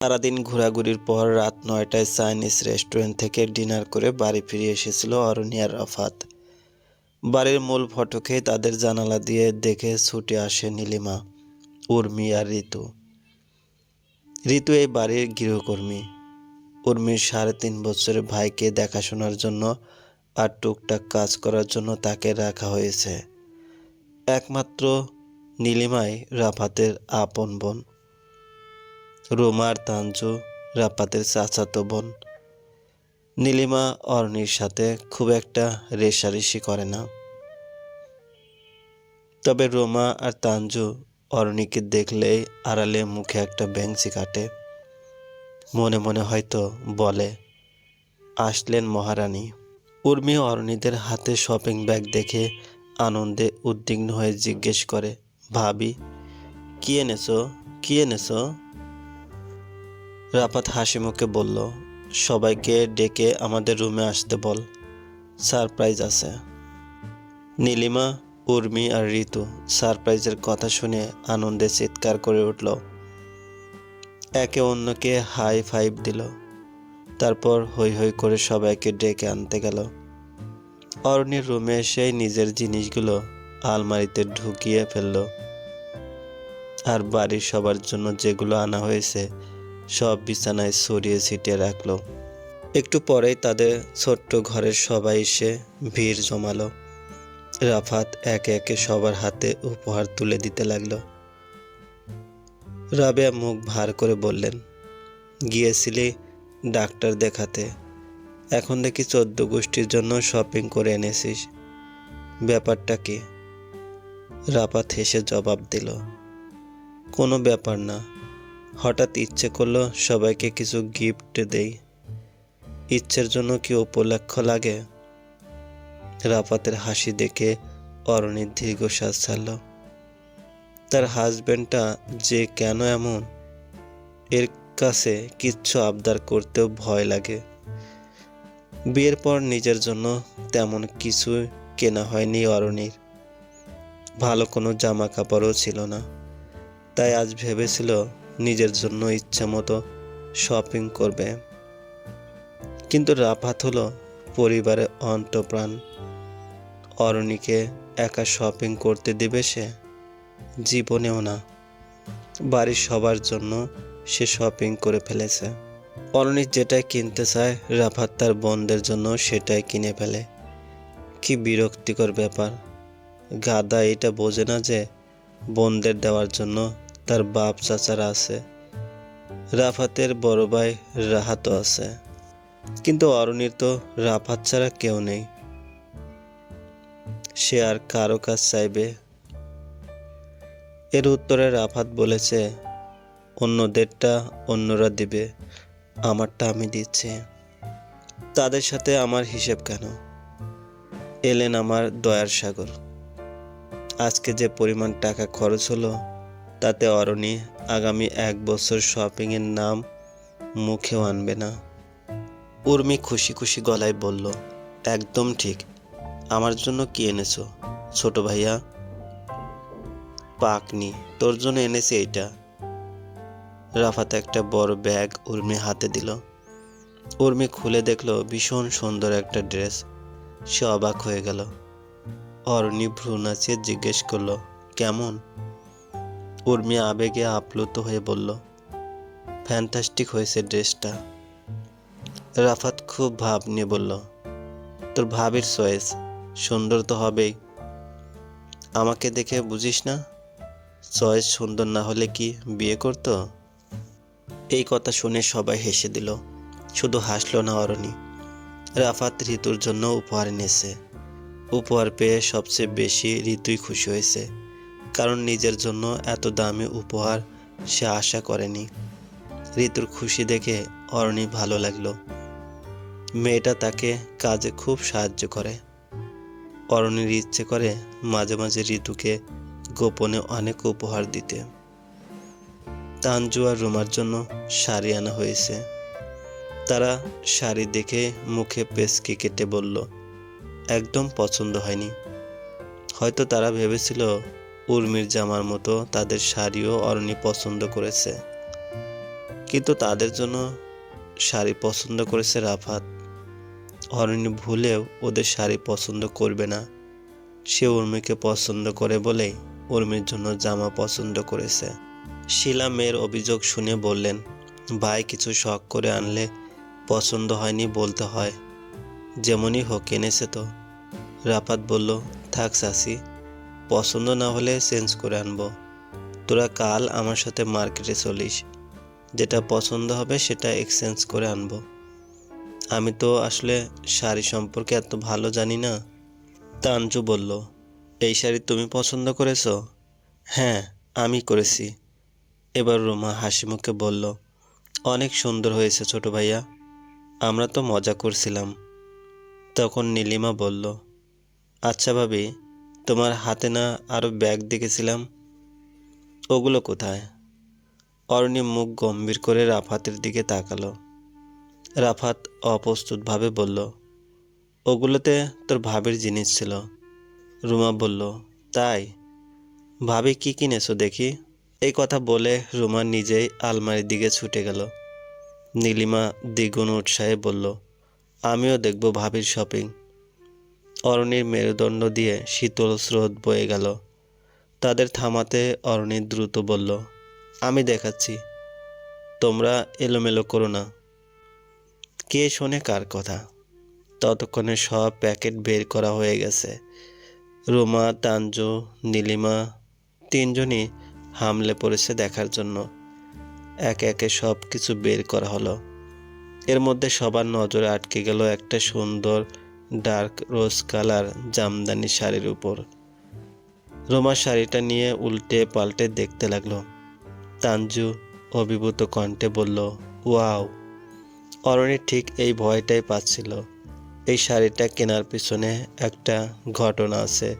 সারাদিন ঘোরাঘুরির পর রাত নয়টায় চাইনিজ রেস্টুরেন্ট থেকে ডিনার করে বাড়ি ফিরে এসেছিল অরণি আর রাফাত বাড়ির মূল ফটকে তাদের জানালা দিয়ে দেখে ছুটে আসে নীলিমা, উর্মি আর ঋতু। ঋতু এই বাড়ির গৃহকর্মী। উর্মির সাড়ে তিন বছরের ভাইকে দেখাশোনার জন্য আর টুকটাক কাজ করার জন্য তাকে রাখা হয়েছে। একমাত্র নীলিমাই রাফাতের আপন বোন। রুমার তাঞ্জু রাপাতের চাচাতো বোন। নীলিমা অরণির সাথে খুব একটা রেশারেশি করে না। তবে রোমা আর তাঞ্জু অরণিকে দেখলেই আড়ালে মুখে একটা বেঞ্চি কাটে। মনে মনে হয়তো বলে, আসলেন মহারানী। উর্মি অরণিদের হাতে শপিং ব্যাগ দেখে আনন্দে উদ্বিগ্ন হয়ে জিজ্ঞেস করে, ভাবি, কি এনেছো? কি এনেছো? রাপাত হাসি মুখে বলল, সবাইকে ডেকে আমাদের রুমে আসতে বল। সারপ্রাইজ আছে। নীলিমা, উর্মি আর ঋতু সারপ্রাইজের কথা শুনে আনন্দে চিৎকার করে উঠল। একে অন্যকে হাই ফাইভ দিল। তারপর হই হই করে সবাইকে ডেকে আনতে গেল। অরণির রুমে এসেই নিজের জিনিসগুলো আলমারিতে ঢুকিয়ে ফেলল। আর বাড়ির সবার জন্য যেগুলো আনা হয়েছে সব বিছানায় ছড়িয়ে ছিটিয়ে রাখল। একটু পরেই তাদের ছোট্ট ঘরের সবাই এসে ভিড় জমালো। রাফাত একে একে সবার হাতে উপহার তুলে দিতে লাগল। রাবেয়া মুখ ভার করে বললেন, গিয়েছিলি ডাক্তার দেখাতে। এখন দেখি চোদ্দ গোষ্ঠীর জন্য শপিং করে এনেছিস। ব্যাপারটা কি? রাপাত হেসে জবাব দিল, কোনো ব্যাপার না। হঠাৎ ইচ্ছে করল সবাইকে কিছু গিফট দেই। ইচ্ছের জন্য কি উপলক্ষ লাগে? রাফাতের হাসি দেখে অরণির দীর্ঘশ্বাস ছাড়ল। তার হাজবেন্ডটা যে কেন এমন? এর কাছে কিচ্ছু আবদার করতেও ভয় লাগে। বিয়ের পর নিজের জন্য তেমন কিছু কেনা হয়নি অরণির। ভালো কোনো জামা কাপড়ও ছিল না। তাই আজ ভেবেছিল নিজের জন্য ইচ্ছা মতো শপিং করবে। কিন্তু রাফাত হলো পরিবারের অন্তপ্রাণ। অরণিকে একা শপিং করতে দেবে সে? জীবনেও না। বাড়ির সবার জন্য সে শপিং করে ফেলেছে। অরণি যেটাই কিনতে চায়, রাফাত তার বোনদের জন্য সেটাই কিনে ফেলে। কি বিরক্তিকর ব্যাপার। গাদা এটা বোঝে না যে বোনদের দেওয়ার জন্য তার বাপ চাচারা আছে। রাফাতের বড় ভাই রাহাতও আছে। কিন্তু অরণির তো রাফাত ছাড়া কেউ নেই। সে আর কারও কাজ চাইবে। এর উত্তরে রাফাত বলেছে অন্যদেরটা অন্যরা দিবে, আমারটা আমি দিচ্ছি। তাদের সাথে আমার হিসেব কেন? এলেন আমার দয়ার সাগর। আজকে যে পরিমাণ টাকা খরচ হলো তাতে অরণি আগামী এক বছর শপিংয়ের নাম মুখেও আনবে না। উর্মি খুশি খুশি গলায় বলল, একদম ঠিক। আমার জন্য কি এনেছো, ছোট ভাইয়া? পাকনি, তোর জন্য এনেছি এইটা। রাফাত একটা বড় ব্যাগ উর্মি হাতে দিল। উর্মি খুলে দেখল ভীষণ সুন্দর একটা ড্রেস। সে অবাক হয়ে গেল। অরণি ভ্রু নাচিয়ে জিজ্ঞেস করল, কেমন? উর্মি আবেগে আপ্লুত হয়ে বলল, ফ্যান্টাস্টিক হয়েছে ড্রেসটা। রাফাত খুব ভাব নিয়ে বলল, তোর ভাবির চয়েস, সুন্দর তো হবেই। আমাকে দেখে বুঝিস না, চয়েস সুন্দর না হলে কি বিয়ে করতো? এই কথা শুনে সবাই হেসে দিল, শুধু হাসলো না অরণি। রাফাত ঋতুর জন্য উপহার এনেছে উপহার পেয়ে সবচেয়ে বেশি ঋতুই খুশি হয়েছে। কারণ নিজের জন্য এত দামি উপহার সে আশা করেনি। ঋতুর খুশি দেখে অরণি ভালো লাগল। মেয়েটা তাকে কাজে খুব সাহায্য করে। অরণির ইচ্ছে করে মাঝে মাঝে ঋতুকে গোপনে অনেক উপহার দিতে। তানজু আর রুমার জন্য শাড়ি আনা হয়েছে। তারা শাড়ি দেখে মুখে পেসকি কেটে বলল, একদম পছন্দ হয়নি। হয়তো তারা ভেবেছিল উর্মির জামার মতো তাদের শাড়িও অরণি পছন্দ করেছে। কিন্তু তাদের জন্য শাড়ি পছন্দ করেছে রাফাত। অরণি ভুলেও ওদের শাড়ি পছন্দ করবে না। সে উর্মিকে পছন্দ করে বলেই উর্মির জন্য জামা পছন্দ করেছে। শিলা মেয়ের অভিযোগ শুনে বললেন, ভাই, কিছু শখ করে আনলে পছন্দ হয়নি বলতে হয়। যেমনই হোক, এনেছে তো। রাফাত বলল, থাক, সাসি পছন্দ না হলে চেঞ্জ করে আনব। তোরা কাল আমার সাথে মার্কেটে চলিস। যেটা পছন্দ হবে সেটা এক্সচেঞ্জ করে আনব। আমি তো আসলে শাড়ি সম্পর্কে এত ভালো জানি না তানজু বলল। এই শাড়ি তুমি পছন্দ করেছ? হ্যাঁ আমি করেছি। এবার রুমা হাসি মুখে বলল, অনেক সুন্দর হয়েছে ছোট ভাইয়া। আমরা তো মজা করছিলাম। তখন নীলিমা বলল আচ্ছা ভাবি তোমার হাতে না আরও ব্যাগ দেখেছিলাম। ওগুলো কোথায়? অরণি মুখ গম্ভীর করে রাফাতের দিকে তাকালো। রাফাত অপ্রস্তুতভাবে বলল, ওগুলোতে তোর ভাবির জিনিস ছিল। রুমা বলল, তাই? ভাবি কি কিনেছো দেখি? এই কথা বলে রুমা নিজেই আলমারির দিকে ছুটে গেল। নীলিমা দ্বিগুণ উৎসাহে বলল, আমিও দেখব ভাবির শপিং। অরণির মেরুদণ্ড দিয়ে শীতল স্রোত বয়ে গেল। তাদের থামাতে অরণি দ্রুত বলল, আমি দেখাচ্ছি। তোমরা এলোমেলো করো না। কে শোনে কার কথা? ততক্ষণে সব প্যাকেট বের করা হয়ে গেছে। রোমা তাঞ্জু নীলিমা তিনজনই হামলে পড়েছে দেখার জন্য। একে একে সব কিছু বের করা হলো। এর মধ্যে সবার নজরে আটকে গেল একটা সুন্দর ডার্ক রোজ কালার জামদানি শাড়ির উপর। রোমা শাড়িটা নিয়ে উল্টে পাল্টে দেখতে লাগল। তানজু অভিভূত কণ্ঠে বলল, ওয়াও, অরণি ঠিক এই ভয়টাই পাচ্ছিল। এই শাড়িটা কেনার পিছনে একটা ঘটনা আছে।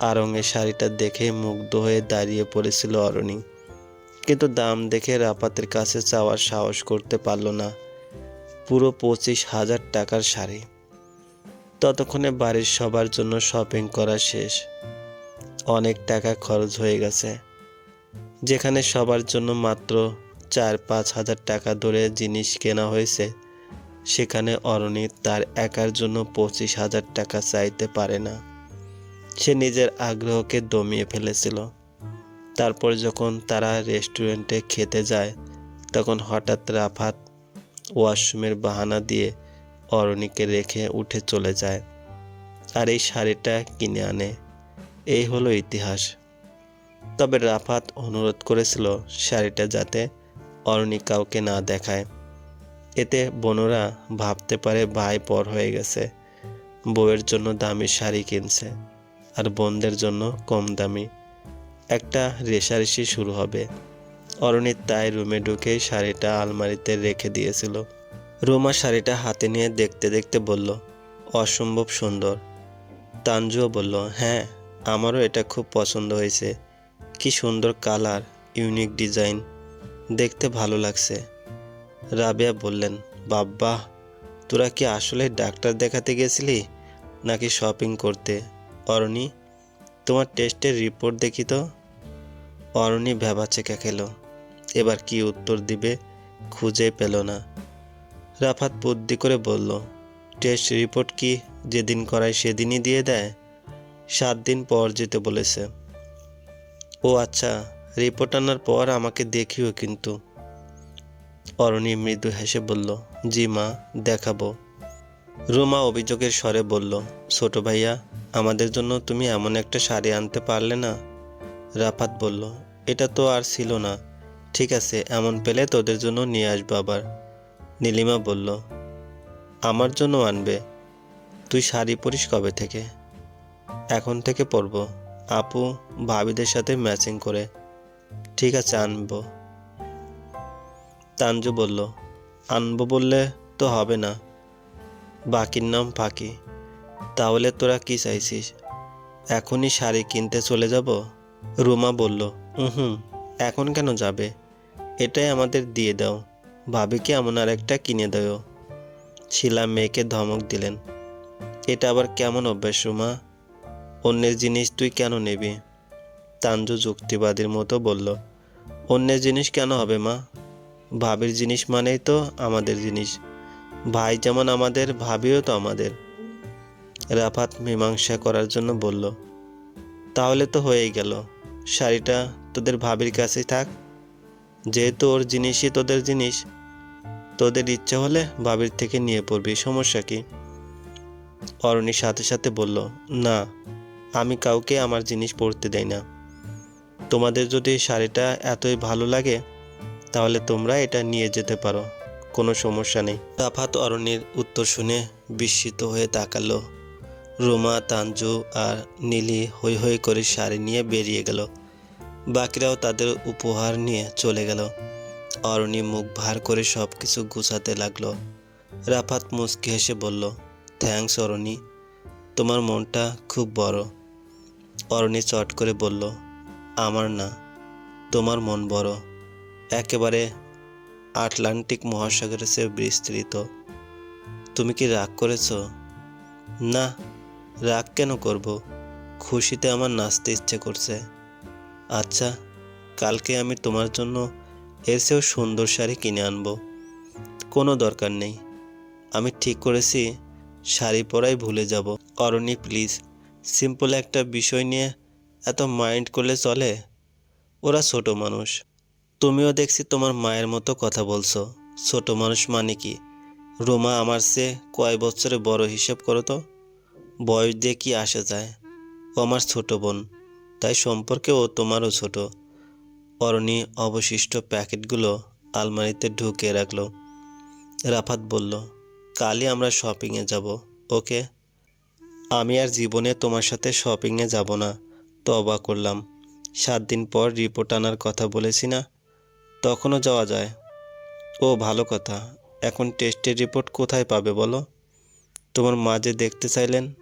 আরঙের শাড়িটা দেখে মুগ্ধ হয়ে দাঁড়িয়ে পড়েছিল অরণি। কিন্তু দাম দেখে রাপাতের কাছে চাওয়ার সাহস করতে পারল না। পুরো পঁচিশ হাজার টাকার শাড়ি। ততক্ষণে বাড়ির সবার জন্য শপিং করা শেষ। অনেক টাকা খরচ হয়ে গেছে। যেখানে সবার জন্য মাত্র চার পাঁচ হাজার টাকা ধরে জিনিস কেনা হয়েছে, সেখানে অরণি তার একার জন্য পঁচিশ হাজার টাকা চাইতে পারে না। সে নিজের আগ্রহকে দমিয়ে ফেলেছিল। তারপর যখন তারা রেস্টুরেন্টে খেতে যায়, তখন হঠাৎ রাফাত ওয়াশরুমের বাহানা দিয়ে অরণিকে রেখে উঠে চলে যায় আর এই শাড়িটা কিনে আনে। এই হলো ইতিহাস। তবে রাফাত অনুরোধ করেছিল শাড়িটা যাতে অরণি কাউকে না দেখায়। এতে বোনরা ভাবতে পারে ভাই পর হয়ে গেছে। বউয়ের জন্য দামি শাড়ি কিনছে আর বোনদের জন্য কম দামি। একটা রেশারেশি শুরু হবে। অরণি তাই রুমে ঢুকে শাড়িটা আলমারিতে রেখে দিয়েছিল। রুমা শাড়িটা হাতে নিয়ে দেখতে দেখতে বলল, অসম্ভব সুন্দর। তানজুও বলল হ্যাঁ আমারও এটা খুব পছন্দ হয়েছে। কি সুন্দর কালার, ইউনিক ডিজাইন। দেখতে ভালো লাগছে। রাবেয়া বললেন বাব্বা তোরা কি আসলে ডাক্তার দেখাতে গেছিলি নাকি শপিং করতে? অরণি, তোমার টেস্টের রিপোর্ট দেখি তো। অরণি ভেবাচেকা খেলো, এবার কি উত্তর দিবে খুঁজে পেল না। রাফাত বুদ্ধি করে বলল, টেস্ট রিপোর্ট কি যেদিন করায় সেদিনই দিয়ে দেয়? সাত দিন পর যেতে বলেছে। ও আচ্ছা রিপোর্ট আনার পর আমাকে দেখিও কিন্তু। অরণি মৃদু হেসে বলল, জি মা, দেখাবো। রুমা অভিযোগের স্বরে বলল, ছোট ভাইয়া, আমাদের জন্য তুমি এমন একটা শাড়ি আনতে পারলে না? রাফাত বলল, এটা তো আর ছিল না। ঠিক আছে, এমন পেলে তোদের জন্য নিয়ে আসব আবার। নীলিমা বলল, আমার জন্য আনবে। তুই শাড়ি পরিস কবে থেকে? এখন থেকে পরব। আপু, ভাবিদের সাথে ম্যাচিং করে। ঠিক আছে, আনব। তানজু বলল, আনব বললে তো হবে না। বাকির নাম ফাঁকি। তাহলে তোরা কি চাইছিস? এখনই শাড়ি কিনতে চলে যাব? রুমা বলল হুম এখন কেন যাবে? এটাই আমাদের দিয়ে দাও। ভাবিকে এমন আর একটা কিনে দেও শিলা মেয়েকে ধমক দিলেন। এটা আবার কেমন অভ্যাস রুমা? অন্যের জিনিস তুই কেন নিবি? তাঞ্জু যুক্তিবাদীর মতো বলল, অন্যের জিনিস কেন হবে মা? ভাবির জিনিস মানেই তো আমাদের জিনিস। ভাই যেমন আমাদের, ভাবিও তো আমাদের। রাফাত মীমাংসা করার জন্য বলল, তাহলে তো হয়েই গেল। শাড়িটা তোদের ভাবির কাছেই থাক। যেহেতু ওর জিনিসই তোদের জিনিস তোদের ইচ্ছে হলে ভাবির থেকে নিয়ে পড়বি, সমস্যা কি? অরণি সাথে সাথে বলল, না, আমি কাউকে আমার জিনিস পরতে দেই না। তোমাদের যদি শাড়িটা এতই ভালো লাগে, তাহলে তোমরা এটা নিয়ে যেতে পারো, কোনো সমস্যা নেই। রাফাত অরণির উত্তর শুনে বিস্মিত হয়ে তাকালো। রোমা তাঞ্জু আর নীলি হৈ হৈ করে শাড়ি নিয়ে বেরিয়ে গেল। বাকিরাও তাদের উপহার নিয়ে চলে গেল। অরণি মুখ ভার করে সব কিছু গুছাতে লাগল। রাফাত মুচকি হেসে বলল থ্যাঙ্কস অরণি। তোমার মনটা খুব বড়। অরণি চট করে বলল, আমার না, তোমার মন বড়। একেবারে আটলান্টিক মহাসাগরের চেয়ে বিস্তৃত। তুমি কি রাগ করেছ? না, রাগ কেন করব? খুশিতে আমার নাচতে ইচ্ছে করছে। আচ্ছা কালকে আমি তোমার জন্য এর চেয়েও সুন্দর শাড়ি কিনে আনব। কোনো দরকার নেই। আমি ঠিক করেছি, শাড়ি পরাই ভুলে যাব। অরণি, প্লিজ, সিম্পল একটা বিষয় নিয়ে এত মাইন্ড করলে চলে? ওরা ছোট মানুষ। তুমিও দেখছি তোমার মায়ের মতো কথা বলছো। ছোট মানুষ মানে কি? রোমা, আমার চেয়ে কয় বছরে বড় হিসেব করো তো? বয়স দিয়ে কি আসে যায়? ও আমার ছোট বোন, তাই সম্পর্কে ও তোমারও ছোট। অরণি অবশিষ্ট প্যাকেটগুলো আলমারিতে ঢুকিয়ে রাখল। রাফাত বলল, কালই আমরা শপিংয়ে যাব, ওকে? আমি আর জীবনে তোমার সাথে শপিংয়ে যাব না তো অবাক করলাম। সাত দিন পর রিপোর্ট আনার কথা বলেছি না? তখনও যাওয়া যায়? ও, ভালো কথা। এখন টেস্টের রিপোর্ট কোথায় পাবে বলো? তোমার মা যে দেখতে চাইলেন?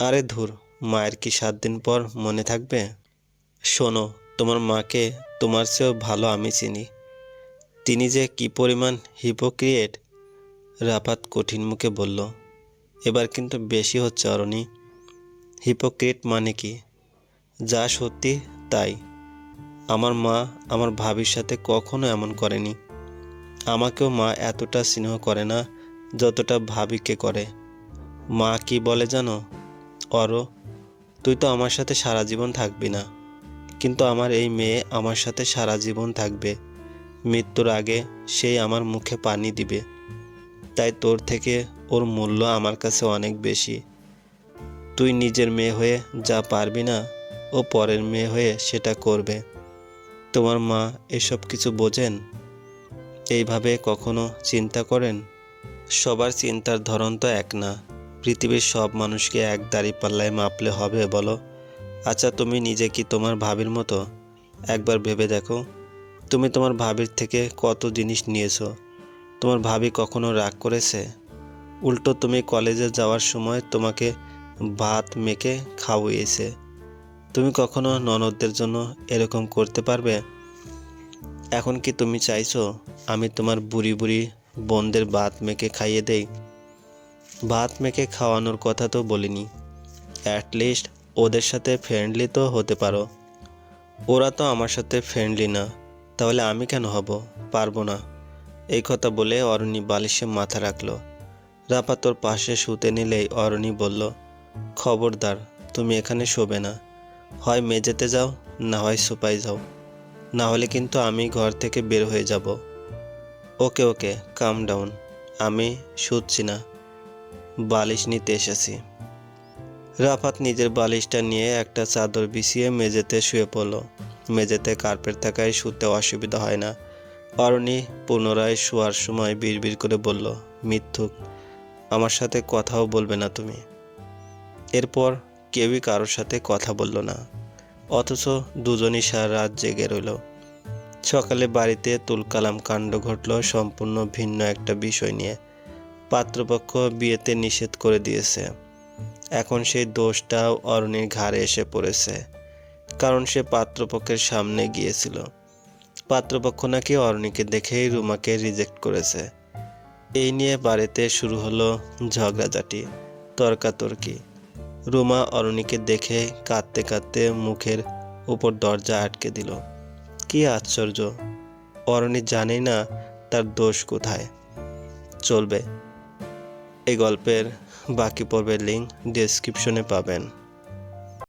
আরে ধুর, মায়ের কি সাত দিন পর মনে থাকবে? শোনো, তোমার মাকে তোমার চেয়েও ভালো আমি চিনি। তিনি যে কি পরিমাণ হিপোক্রিয়েট রাফাত কঠিন মুখে বলল। এবার কিন্তু বেশি হচ্ছে অরণি। হিপোক্রিয়েট মানে কি? যা সত্যি তাই। আমার মা আমার ভাবির সাথে কখনো এমন করেনি। আমাকেও মা এতটা স্নেহ করে না, যতটা ভাবিকে করে। মা কি বলে জানো? অর, তুই তো আমার সাথে সারা জীবন থাকবি না। কিন্তু আমার এই মেয়ে আমার সাথে সারা জীবন থাকবে। মৃত্যুর আগে সেই আমার মুখে পানি দিবে। তাই তোর থেকে ওর মূল্য আমার কাছে অনেক বেশি। তুই নিজের মেয়ে হয়ে যা পারবি না, ও পরের মেয়ে হয়ে সেটা করবে। তোমার মা এসব কিছু বোঝেন? এইভাবে কখনো চিন্তা করেন? সবার চিন্তার ধরন তো এক না। পৃথিবীর সব মানুষকে এক দাড়ি পাল্লায় মাপলে হবে বলো? আচ্ছা তুমি নিজে কি তোমার ভাবির মতো? একবার ভেবে দেখো। তুমি তোমার ভাবির থেকে কত জিনিস নিয়েছো? তোমার ভাবি কখনো রাগ করেছে? উল্টো তুমি কলেজে যাওয়ার সময় তোমাকে ভাত মেখে খাওয়িয়েছে। তুমি কখনো ননদদের জন্য এরকম করতে পারবে? এখন কি তুমি চাইছো আমি তোমার বুড়ি বুড়ি বোনদের ভাত মেখে খাইয়ে দেই? ভাত মেখে খাওয়ানোর কথা তো বলিনি। অ্যাটলিস্ট ওদের সাথে ফ্রেন্ডলি তো হতে পারো। ওরা তো আমার সাথে ফ্রেন্ডলি না। তাহলে আমি কেন হব? পারব না। এই কথা বলে অরণি বালিশে মাথা রাখল। রাপা তোর পাশে শুতে নিলেই অরণি বলল, খবরদার, তুমি এখানে শোবে না। হয় মেঝেতে যাও, না হয় সোপায় যাও। না হলে কিন্তু আমি ঘর থেকে বের হয়ে যাব। ওকে ওকে কাম ডাউন আমি শুচ্ছি না। বালিশ নিতে এসেছি। রাফাত নিজের বালিশটা নিয়ে একটা চাদর বিছিয়ে মেঝেতে শুয়ে পড়ল। মেঝেতে কার্পেট থাকায় শুতে অসুবিধা হয় না। অরণি পুনরায় শোয়ার সময় বিড়বিড় করে বলল, মিথ্যুক, আমার সাথে কথাও বলবে না তুমি। এরপর কেউই কারোর সাথে কথা বলল না, অথচ দুজনই সারা রাত জেগে রইল। সকালে বাড়িতে তুলকালাম কাণ্ড ঘটল সম্পূর্ণ ভিন্ন একটা বিষয় নিয়ে। পাত্রপক্ষ বিয়েতে নিষেধ করে দিয়েছে। এখন সেই দোষটাও অরণির ঘাড়ে এসে পড়েছে, কারণ সে পাত্রপক্ষের সামনে গিয়েছিল। পাত্রপক্ষ নাকি অরণিকে দেখেই রুমাকে রিজেক্ট করেছে। এই নিয়ে বাড়িতে শুরু হলো ঝগড়াঝাটি, তর্কাতর্কি। রুমা অরণিকে দেখে কাঁদতে কাঁদতে মুখের উপর দরজা আটকে দিল। কি আশ্চর্য! অরণি জানে না তার দোষ কোথায়। চলবে। এই গল্পের বাকি পর্বের লিঙ্ক ডেসক্রিপশনে পাবেন।